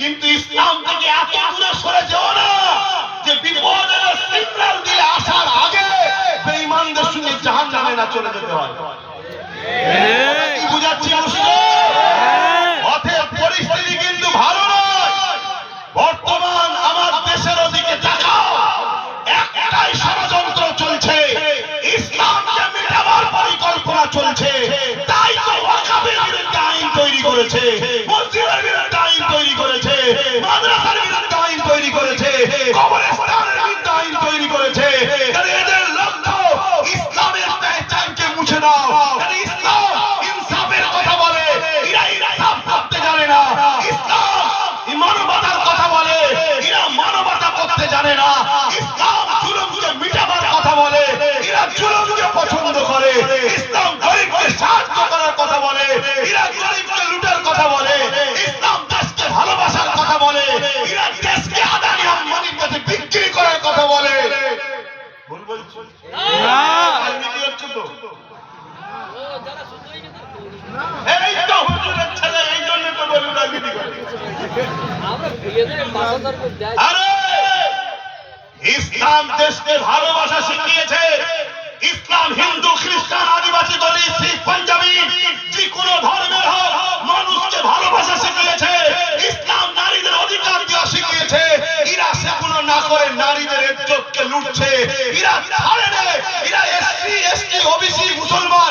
কিন্তু ইসলাম থেকে এত দূরে সরে যেও না যে বিপদের সিগন্যাল দিয়ে আসার আগে বেঈমানদের সঙ্গে জাহান্নামে না চলে যেতে হয়। বুঝাচ্ছি অতএব পরিস্থিতি কিন্তু ভালো নয়। বর্তমান আমার দেশের ওদিকে তাকাও। একটাই ষড়যন্ত্র চলছে। ইসলামকে মেটাবার পরিকল্পনা চলছে। তাই তো আইন তৈরি করেছে। এই তো হুজুরের ছেলে এই জন্য তো বলি রাজনীতি করে। আরে! ইসলাম দেশকে ভালোবাসা শিখিয়েছে। ইসলাম হিন্দু খ্রিস্টান আদিবাসী দলিত শিখ পাঞ্জাবি যে কোনো ধর্মের হোক মানুষকে ভালোবাসা শিখিয়েছে। ইসলাম নারীদের অধিকার দেওয়া শিখিয়েছে। এরা সেগুলো না করে নারীদের ইজ্জতকে লুটছে। এরা ছাড়ে না। এরা এসসি এসটি ওবিসি মুসলমান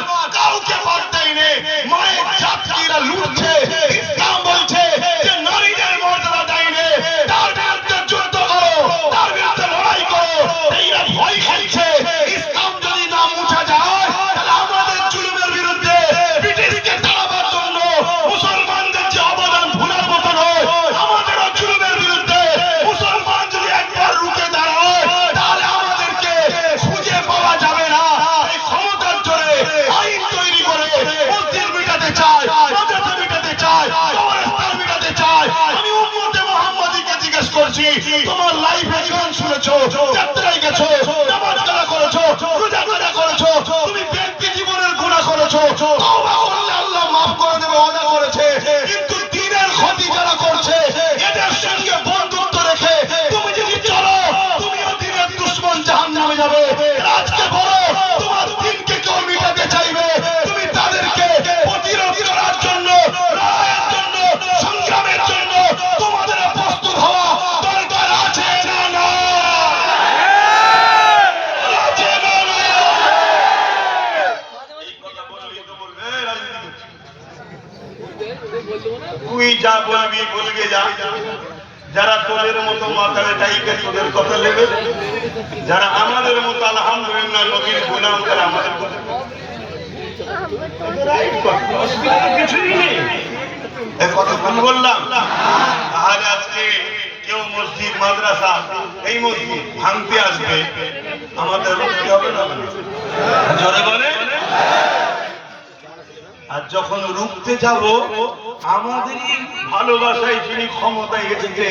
তুই যা বলবি বলবে যা। যারা তোদের মতো মাথায় টাইকে তোদের কথা নেবে, যারা আমাদের মতো আলহামদুলিল্লাহ নবীর তারা আমাদের কেউ মসজিদ, মাদ্রাসা, এই মসজিদ ভাঙতে আসবে, আমাদের হবে না? বলে আর যখন রুখতে যাব, আমাদেরই ভালোবাসায় যিনি ক্ষমতায় এসেছে,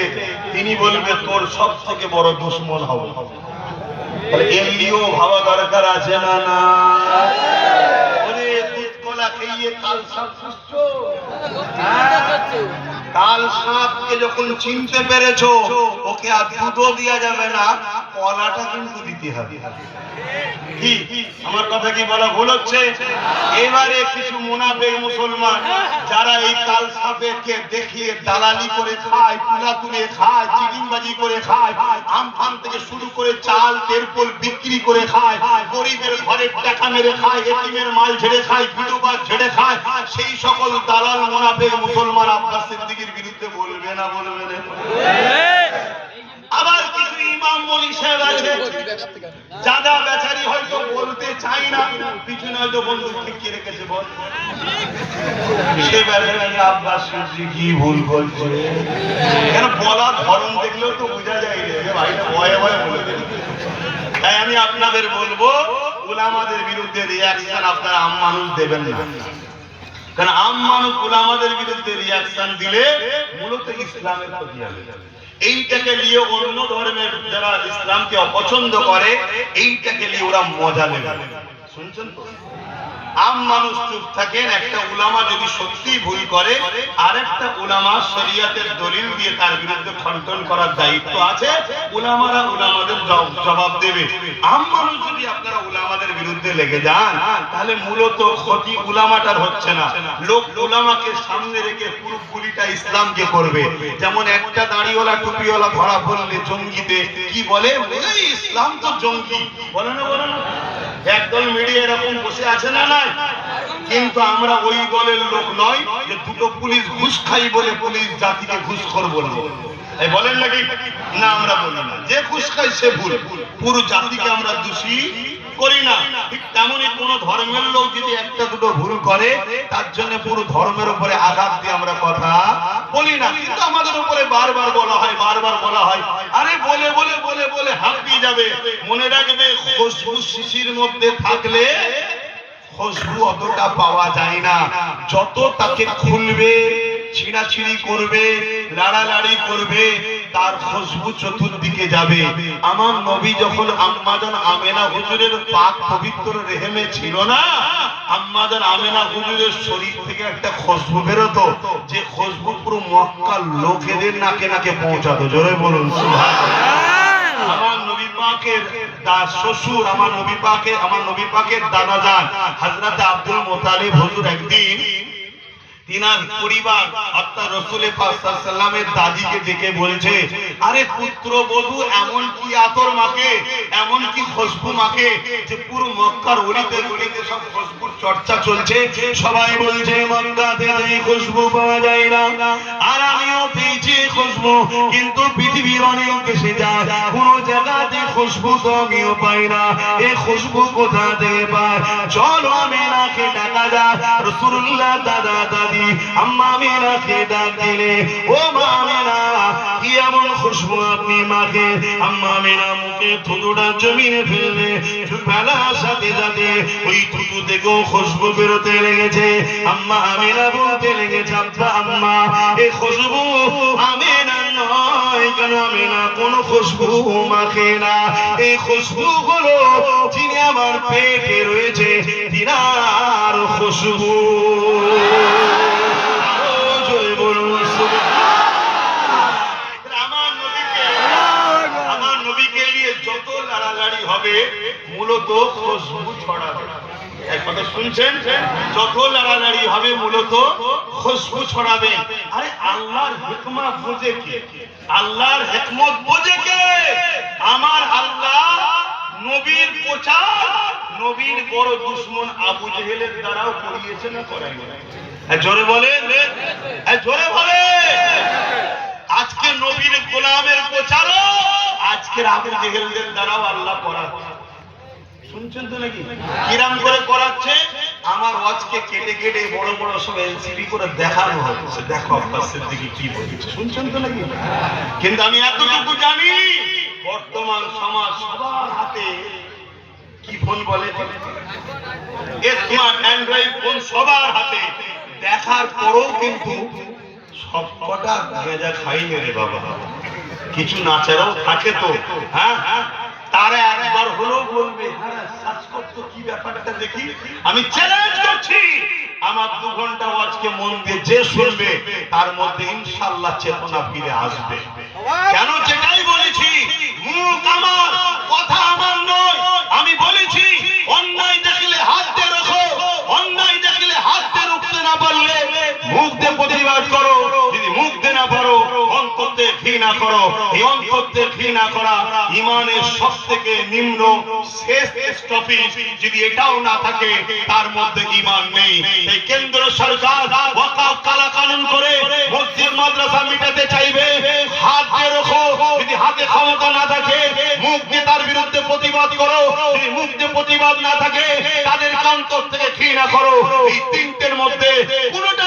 তিনি বলবে, তোর সব থেকে বড় দুশ্মন হবে। এমনিও ভাবা দরকার আছে না না। কলা সাপকে যখন চিনতে পেরেছ, ওকে আর দুধও দেওয়া যাবে না। কলাটা কিন্তু দিতে হবে। কি? আমার কথা কি বলা ভুল হচ্ছে? এবারে কিছু মুনাফেক মুসলমান যারা এই কাল সাপেরকে দেখিয়ে দালালি করে খায়, তুলা তুলে খায়, চিটিংবাজি করে খায় আমফান থেকে শুরু করে চাল তেরপোল বিক্রি করে খায়, গরিবের ঘরের টাকা মেরে খায় এটিমের মাল ঝেড়ে খায়, বিধবা ঝেড়ে খায়, সেই সকল দালাল মুনাফেক মুসলমান আব্বাস সিদ্দিকীর বিরুদ্ধে বলবে না বলবে না? যাদা বেচারি হয়তো বলতে চাই না, পিছনে হয়তো বন্ধু ঠিকিয়ে রেখেছে বল। তাই আমি আপনাদের বলব, উলামাদের বিরুদ্ধে রিয়াকশন আপনারা আম মানুষ দেবেন না। কারণ আম মানুষ উলামাদের বিরুদ্ধে রিয়াকশন দিলে মূলত ইসলামের ক্ষতি হবে। এইটাকে নিয়ে অন্য ধর্মের যারা ইসলামকে অপছন্দ করে, এইটাকে নিয়ে ওরা মজা নেবে। শুনছেন তো? আম মানুষ চুপ থাকেন, একটা উলামা যদি সত্যি ভুল করে আর একটা উলামা শরিয়াতের দলিল দিয়ে তার বিরুদ্ধে খণ্ডন করার দায়িত্ব আছে। উলামারা উলামাদের জবাব দেবে। আম মানুষ যদি আপনারা উলামাদের বিরুদ্ধে লেগে যান, তাহলে মূলত ক্ষতি উলামাটার হচ্ছে না। লোক উলামাকে সামনে রেখে পুরো গুলিটা ইসলামকে করবে। যেমন একটা দাড়িওয়ালা, টুপিওয়ালা ধরা পড়লে জঙ্গিতে, কি বলে? ইসলাম তো জঙ্গি। বলে না বলে না। একদল মিডিয়া এরকম বসে আছে না নাই? কিন্তু আমরা ওই দলের লোক নয় যে দুটো পুলিশ ঘুষ খাই বলে পুলিশ জাতিকে ঘুষ খোর বলব বলেন নাকি? না, আমরা বলি না। যে ঘুষ খাই সে ভুল। পুরো জাতিকে আমরা দোষী করি না। ঠিক তেমনই কোন ধর্মের লোক যদি একটা দুটো ভুল করে, তার জন্য পুরো ধর্মের উপরে আঘাত দিয়ে আমরা কথা বলি না। কিন্তু আমাদের উপরে বারবার বলা হয়, বারবার বলা হয় আরে বলে বলে বলে বলে হাঁপিয়ে যাবে। মনে রাখবে খুশবু শিশির মধ্যে থাকলে খুশবু অতটা পাওয়া যায় না। যত তাকে খুলবে, ছিঁড়াছিঁড়ি করবে, লাড়ালাড়ি করবে, তার খুশবু চতুর্দিকে যাবে। আমার নবী যখন আম্মাজান আমেনা হুজুরের পাক পবিত্র রেহেমে ছিল না আম্মাজান আমেনা হুজুরের শরীর থেকে একটা খুশবু বেরোতো, যে খুশবু পুরো মক্কার লোকেদের নাকে নাকে পৌঁছাতো। জোরে বলুন দাদিকে ডেকে বলছে, আরে পুত্র বধূ, এমন কি আতর মাকে এমন কি খুশবু মাকে যে পুরো মক্কার গলিতে সব খুশবুর চর্চা চলছে। সবাই বলছে মক্কাতে এই খুশবু, পাওয়া যায় না। আর আমিও পেয়েছি খুশবু, কিন্তু পৃথিবীর অনেক দেশে যায় কোন জায়গাতে খুশবু তো আমিও পাই না। এই খুশবু কোথা থেকে পায়? চলো আমি নাকে ডাকা যায় রসুল্লাহ দাদা দাদি, আম্মা মেনাকে ডাক দিলে, ও মা মেনা কি এমন খুশবু আপনি মাকে? আম্মা মেনা মুখে থুতুটা জমিনে ফেললে বেলার সাথে সাথে ওই থুতু থেকেও খুশবু বেরোতে লেগেছে। আম্মা আমিনা বলতে লেগেছে, আব্বা, আম্মা এই খুশবু আমিনা নয়, কেন আমিনা কোন খুশবু মাখে না? এই খুশবু হলো যিনি আমার পেটে রয়েছে তিনার খুশবু। মূলত খুশবু। কথা শুনছেন? যত লাড়ালাড়ি হবে মূলত খুশবু ছড়াবে। আরে আল্লাহর বোঝে কে? আল্লাহর হিকমত বোঝে কে? আমার আল্লাহ নবীর প্রচার নবীর বড় দুশ্মন আবু জেহেলের দ্বারাও করিয়েছে না করাইনি হ্যাঁ, জোরে হ্যাঁ, জোরে বলে আজকে নবীর গোলামের প্রচারও আজকের আবু জেহেলদের দ্বারাও আল্লাহ করাচ্ছে। শুনছেন তো নাকি? কিরাম করে করাচ্ছে, আমার ওয়াজকে কেটে কেটে বড় বড় সব এলসিডি করে দেখানো হচ্ছে। দেখো আব্বাস সিদ্দিকী কি বলছে। শুনছেন তো নাকি? কিন্তু আমি এতটুকু জানি, বর্তমান সমাজ সবার হাতে কি ফোন বলে? স্মার্ট অ্যান্ড্রয়েড ফোন সবার হাতে। দেখার পরেও কিন্তু সব কটা গেজা খাই রে বাবা। কিছু নাচারাও থাকে তো হ্যাঁ হ্যাঁ তারা একবার হলেও বলবে হ্যাঁ সার্চ করতো কি ব্যাপারটা দেখি? আমি চ্যালেঞ্জ করছি। আমার দু ঘণ্টা আজকে মন দিয়ে যে শুনবে তার মধ্যে ইনশাল্লাহ চেতনা ফিরে আসবে। কেন যেটাই বলেছি মুখ আমার কথা আমার নয়। ঘৃণা করো, এই অন্তর দিয়ে ঘৃণা করা ইমানের সব থেকে নিম্ন শেষ স্টপিস যদি এটাও না থাকে, তার মধ্যে ইমান নেই। এই কেন্দ্র সরকার ওয়াকাফ কালা কানুন করে মসজিদ, মাদ্রাসা মিটাতে চাইবে। হাত দিয়ে রাখো, যদি হাতে ক্ষমতা না থাকে, মুখ দিয়ে তার বিরুদ্ধে প্রতিবাদ করো। যদি মুখ দিয়ে প্রতিবাদ না থাকে, তাদের অন্তর থেকে ঘৃণা করো। এই তিনটের মধ্যে কোনোটা